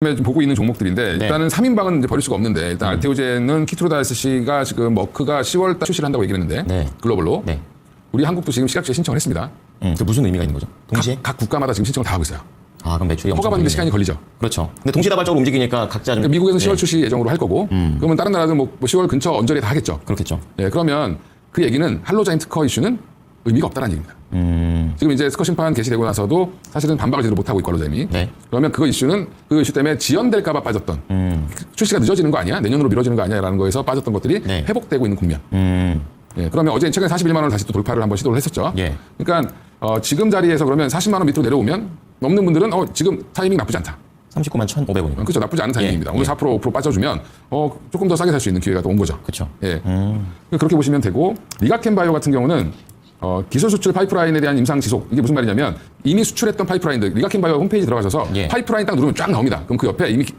지금 보고 있는 종목들인데 네. 일단은 3인방은 이제 버릴 수가 없는데 일단 알테오젠은 키트로다이스 씨가 지금 머크가 10월 달 출시를 한다고 얘기를 했는데 네. 글로벌로 네. 우리 한국도 지금 시각주에 신청을 했습니다. 음, 그 무슨 의미가 있는 거죠? 동시에? 각 국가마다 지금 신청을 다 하고 있어요. 아, 그럼 매출이 엄청 허가받는데 걸리네요. 시간이 걸리죠. 그렇죠. 근데 동시다발적으로 움직이니까 각자 좀 그러니까 미국에서는 10월 네, 출시 예정으로 할 거고 그러면 다른 나라도 뭐 10월 근처 언저리에 다 하겠죠. 그렇겠죠. 예, 그러면 그 얘기는 할로자인 특허 이슈는 의미가 없다는 얘기입니다. 음, 지금 이제 스커 심판 개시되고 나서도 사실은 반박을 제대로 못하고 있고 할로자임이 네. 그러면 그 이슈는 그 이슈 때문에 지연될까봐 빠졌던 음, 출시가 늦어지는 거 아니야? 내년으로 미뤄지는 거 아니야? 라는 거에서 빠졌던 것들이 네. 회복되고 있는 국면. 음, 예, 그러면 어제 최근에 41만 원을 다시 또 돌파를 한번 시도를 했었죠. 예. 그러니까 어, 지금 자리에서 그러면 40만 원 밑으로 내려오면 넘는 분들은 어, 지금 타이밍 나쁘지 않다. 39만 1,500원이요. 그렇죠. 나쁘지 않은 타이밍입니다. 오늘 예. 4% 5% 빠져주면 어, 조금 더 싸게 살 수 있는 기회가 또 온 거죠. 그렇죠. 예. 음, 그렇게 보시면 되고 리가켄 바이오 같은 경우는 어, 기술 수출 파이프라인에 대한 임상 지속 이게 무슨 말이냐면 이미 수출했던 파이프라인들 리가켄 바이오 홈페이지 들어가셔서 예. 파이프라인 딱 누르면 쫙 나옵니다. 그럼 그 옆에 이미 기-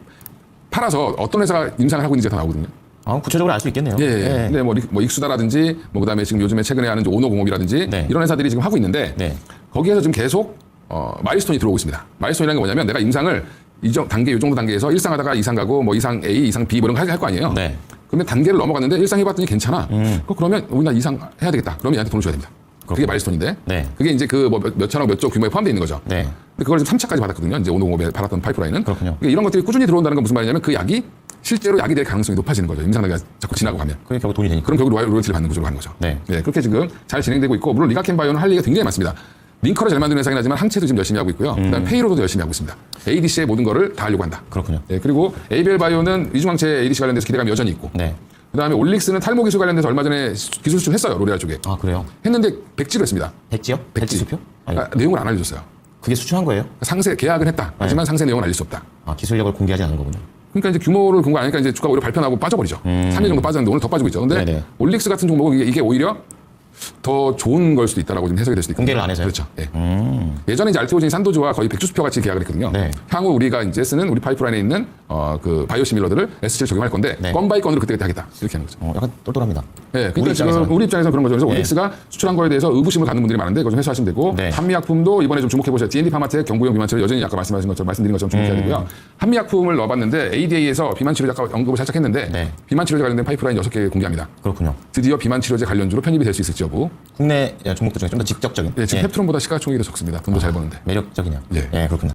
팔아서 어떤 회사가 임상을 하고 있는지가 다 나오거든요. 아, 구체적으로 알 수 있겠네요. 예, 예. 근데 뭐, 리- 뭐 익수다라든지 뭐 그다음에 지금 요즘에 최근에 하는 오노공업이라든지 네. 이런 회사들이 지금 하고 있는데 네. 거기에서 지금 계속 어, 마일스톤이 들어오고 있습니다. 마일스톤이라는 게 뭐냐면 내가 임상을 이정 단계 요 정도 단계에서 일상 하다가 이상 가고 뭐 이상 A, 이상 B 뭐 이런 거할거 아니에요. 네. 그러면 단계를 넘어갔는데 일상 해봤더니 괜찮아. 음. 그 그러면 우리 나 이상 해야 되겠다. 그러면 얘한테 돈을 줘야 됩니다. 그게 마일스톤인데. 네. 그게 이제 그 뭐 몇천억 몇 조 규모에 포함되어 있는 거죠. 네. 근데 그걸 지금 3차까지 받았거든요. 이제 오노공업에 팔았던 파이프라인은. 그렇군요. 그러니까 이런 것들이 꾸준히 들어온다는 건 무슨 말이냐면 그 약이 실제로 약이 될 가능성이 높아지는 거죠. 임상 단계가 자꾸 지나고 가면. 그게 결국 돈이 되니까. 그럼 결국 로열티를 받는 구조로 가는 거죠. 네. 그렇게 지금 잘 진행되고 있고 물론 리가켄 바이오는 할 얘기가 굉장히 많습니다. 링커를 잘 만드는 회사긴 하지만 항체도 지금 열심히 하고 있고요. 음. 그다음 페이로도 열심히 하고 있습니다. ADC의 모든 거를 다 하려고 한다. 그렇군요. 예, 그리고 ABL 바이오는 이중항체 ADC 관련돼서 기대감이 여전히 있고 네. 그다음에 올릭스는 탈모 기술 관련돼서 얼마 전에 수- 기술 수출했어요. 로레알 쪽에. 아, 그래요? 했는데 백지로 했습니다. 백지요? 백지 수표? 아니, 아, 내용을 안 알려줬어요. 그게 수출한 거예요? 상세 계약은 했다. 네. 하지만 상세 내용은 알릴 수 없다. 아, 기술력을 공개하지 않은 거군요. 그러니까 이제 규모를 공개 안 하니까 이제 주가가 오히려 발표나고 빠져버리죠. 3일 정도 빠졌는데 오늘 더 빠지고 있죠. 근데 음. 네네. 올릭스 같은 종목은 이게, 이게 오히려 더 좋은 걸 수도 있다라고 좀 해석이 될 수도 있고. 공개를 안 해서요? 그렇죠. 예. 음, 예전에 이제 알테오진 산도주와 거의 백주수표 같이 계약을 했거든요. 네. 향후 우리가 이제 쓰는 우리 파이프라인에 있는 어, 그 바이오 시밀러들을 S7 적용할 건데 네. 건 바이 건으로 그때 그때 하겠다. 이렇게 하는 거죠. 어, 약간 똘똘합니다. 예, 그러니까 우리 지금 입장에서는. 우리 입장에서 그런 거죠. 그래서 네. 올릭스가 수출한 거에 대해서 의구심을 갖는 분들이 많은데 그거 좀 해소하시면 되고 네. 한미약품도 이번에 좀 주목해 보세요. D&D 파마텍 경구용 비만치료 여전히 아까 말씀하신 것처럼 말씀드린 것처럼 주목해야 음. 되고요. 한미약품을 넣어봤는데 ADA에서 비만 치료 아까 언급을 살짝 했는데 네. 비만 치료제 관련된 파이프라인 6개 공개합니다. 그렇군요. 드디어 비만 치료제 관련주로 편입이 될 수 있을지 여부. 국내 종목들 중에 좀 더 직접적인. 예, 지금 예, 펩트론보다 시가총액이 더 적습니다. 돈도 잘 버는데. 매력적이냐. 예. 예, 그렇군요.